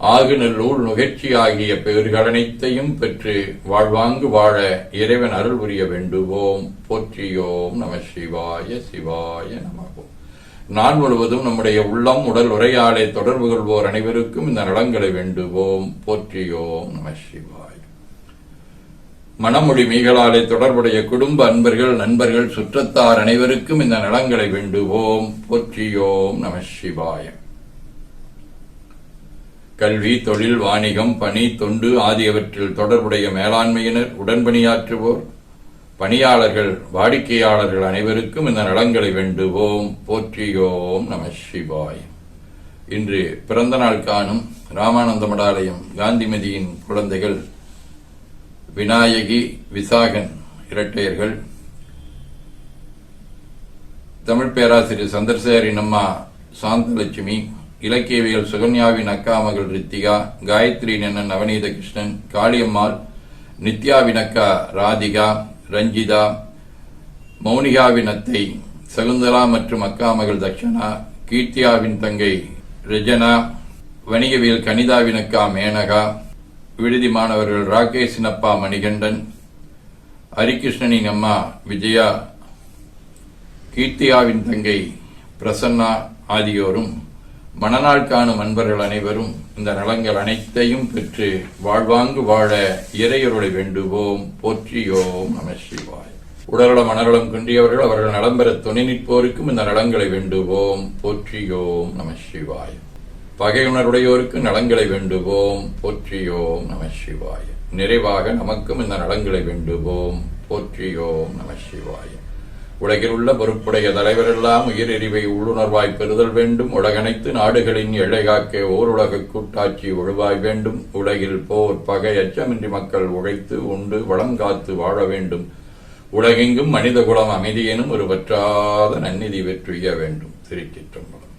ஆகுநல்லூர் நுகர்ச்சி ஆகிய பெயர்களனைத்தையும் பெற்று வாழ்வாங்கு வாழ இறைவன் அருள் புரிய வேண்டுவோம். போற்றியோம் நம சிவாய சிவாய நமகோம் நான் முழுவதும் நம்முடைய உள்ளம் உடல் உரையாடை தொடர்பு கொள்வோர் அனைவருக்கும் இந்த நலங்களை வேண்டுவோம். போற்றியோம் நம சிவாய். மனமொழி மீகளாலே தொடர்புடைய குடும்ப அன்பர்கள் நண்பர்கள் சுற்றத்தார் அனைவருக்கும் இந்த நலங்களை வேண்டுவோம். போற்றியோம் நம சிவாயம் கல்வி தொழில் வாணிகம் பணி தொண்டு ஆகியவற்றில் தொடர்புடைய மேலாண்மையினர் உடன்பணியாற்றுவோர். பணியாளர்கள் வாடிக்கையாளர்கள் அனைவருக்கும் இந்த நலங்களை வேண்டுவோம். போற்றியோம் நம சிவாய். இன்று பிறந்த நாள் காணும் ராமானந்த மடாலயம் காந்திமதியின் குழந்தைகள் விநாயகி விசாகன் இரட்டையர்கள். தமிழ் பேராசிரியர் சந்திரசேகரின் அம்மா சாந்தலட்சுமி இலக்கியவியல் சுகன்யாவின் அக்கா மகள் ரித்திகா காயத்ரி நன்னன் நவநீத கிருஷ்ணன் காளியம்மாள் நித்யாவின் அக்கா ராதிகா ரஞ்சிதா மௌனிகாவின் அத்தை சகுந்தலா மற்றும் அக்கா மகள் தக்ஷனா கீர்த்தியாவின் தங்கை ரெஜனா வணிகவியல் கனிதாவின் அக்கா மேனகா விடுதி மாணவர்கள் ராகேஷின் அப்பா மணிகண்டன் ஹரிகிருஷ்ணனின் அம்மா விஜயா கீர்த்தியாவின் தங்கை பிரசன்னா ஆகியோரும் மணநாள் காணும் அன்பர்கள் அனைவரும் இந்த நலங்கள் அனைத்தையும் பெற்று வாழ்வாங்கு வாழ இறையருளை வேண்டுவோம் போற்றியோம் நம சிவாய். உடல்நல மனநலம் குன்றியவர்கள் அவர்கள் நலம் பெற துணை நிற்போருக்கும் இந்த நலங்களை வேண்டுவோம் போற்றியோம் நம சிவாய். பகையுணருடையோருக்கு நலங்களை வேண்டுவோம் போற்றியோம் நம சிவாய. நிறைவாக நமக்கும் இந்த நலங்களை வேண்டுவோம் போற்றியோம் நம உலகில் உள்ள பொறுப்புடைய தலைவரெல்லாம் உயிரெறிவை உள்ளுணர்வாய் பெறுதல் வேண்டும். உலகனைத்து நாடுகளின் எல்லை காக்க ஓருலக கூட்டாட்சி ஒழுவாய் வேண்டும். உலகில் போர் பகை அச்சமின்றி மக்கள் உழைத்து உண்டு வளம் காத்து வாழ வேண்டும். உலகெங்கும் மனித குலம் அமைதியெனும் ஒரு வற்றாத நன்னிதி வெற்றிய வேண்டும். திருச்சிற்றம்பலம்.